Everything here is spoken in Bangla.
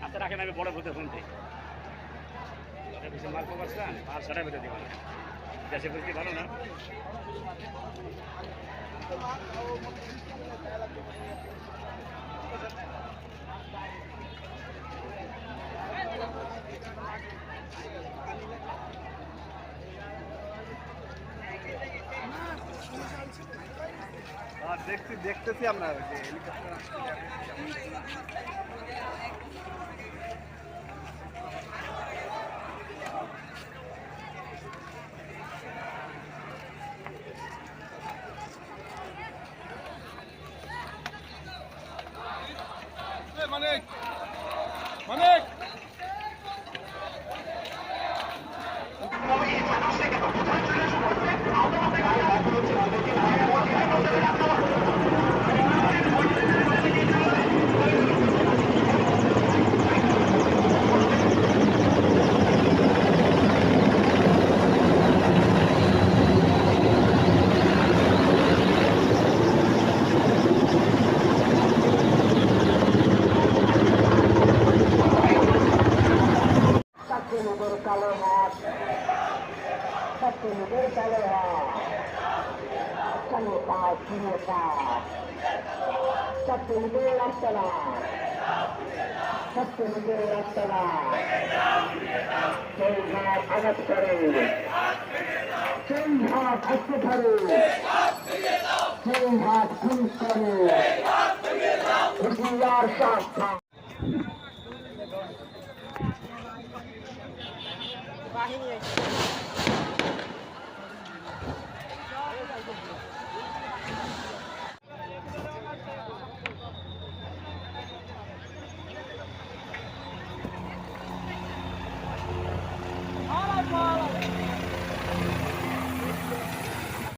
হাতে রাখেন আমি বড় ভূতে শুনতে মার্ক পাচ্ছেন আর সেটা ভেতরে দেবেন দেশের পরিস্থিতি ভালো না? দেখছি দেখতেছি আপনার হেলিকপ্টার আসছে সত্যিদের কালো হাত। সত্যিদের কালো হাত। সমতা শূন্যতা সত্যিদের রাস্তারা সত্যিদের রাস্তারা সেই ঘাট আঘাত করে। সেই ঘাট আসতে ধরে সেই ঘাট খুন করে। হুশিয়ার সাবধান বাহিনী